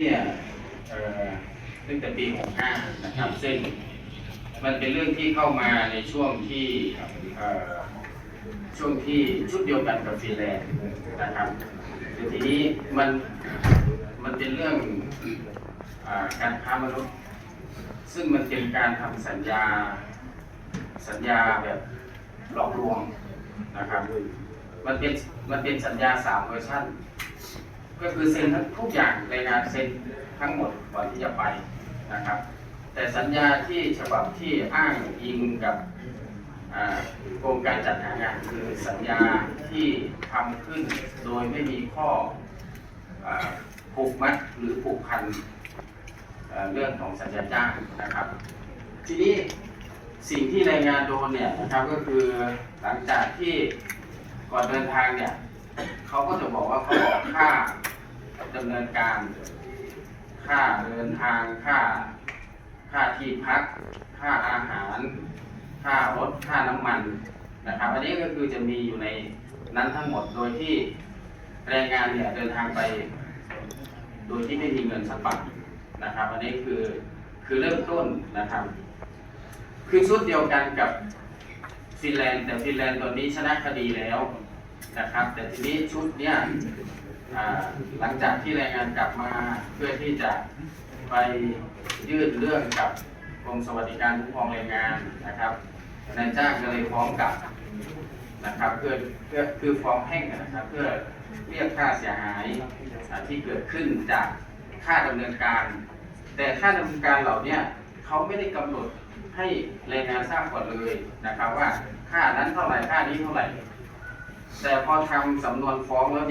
เนี่ยเอ่อตั้งแต่ปี 65 นะครับ ซึ่งมันเป็นเรื่องที่เข้ามาในช่วงที่เอ่อช่วงที่ชุดเดียวกันกับฟินแลนด์นะครับแต่ทีนี้มันมันเป็นเรื่องอาการค้ามนุษย์ ซึ่งมันเป็นการทำสัญญาสัญญาแบบหลอกลวงนะครับ มันเป็นมันเป็นสัญญาสามเวอร์ชัน ก็คือเซ็นทั้งทุกอย่างรายงานเซ็นทั้งหมดก่อนที่จะไปนะครับ แต่สัญญาที่ฉบับที่อ้างอิงกับโครงการจัดหางานคือสัญญาที่ทำขึ้นโดยไม่มีข้อผูกมัดหรือผูกพันเเรื่องของสัญญาจ้างนะครับ ทีนี้สิ่งที่รายงานโดนเนี่ยนะครับก็คือหลังจากที่ก่อนเดินทางเนี่ยเขาก็จะบอกว่าเขาบอกค่า ดำเนินการ ค่าเดินทางค่า ค่าที่พัก ค่าอาหาร ค่ารถค่าน้ำมันนะครับ อันนี้ก็คือจะมีอยู่ในนั้นทั้งหมดโดยที่แรงงานเนี่ยเดินทางไป โดยที่ไม่มีเงินสักบาทนะครับ อันนี้คือคือเริ่มต้นนะครับ คือชุดเดียวกันกับฟินแลนด์แต่ฟินแลนด์ตอนนี้ชนะคดีแล้วนะครับ แต่ทีนี้ชุดเนี้ย หลังจากที่แรงงานกลับมาเพื่อที่จะไปยื่นเรื่องกับกรมสวัสดิการคุ้มครองแรงงานนะครับนายจ้างก็เลยฟ้องกลับนะครับเพื่อเพื่อคือฟ้องแพ่งนะครับ เพื่อเรียกค่าเสียหายที่เกิดขึ้นจากค่าดำเนินการ แต่ค่าดำเนินการเหล่านี้เขาไม่ได้กำหนดให้แรงงานทราบก่อนเลยนะครับ ว่าค่านั้นเท่าไหร่ค่านี้เท่าไหร่ แต่พอทำสำนวนฟ้องแล้วเนี่ย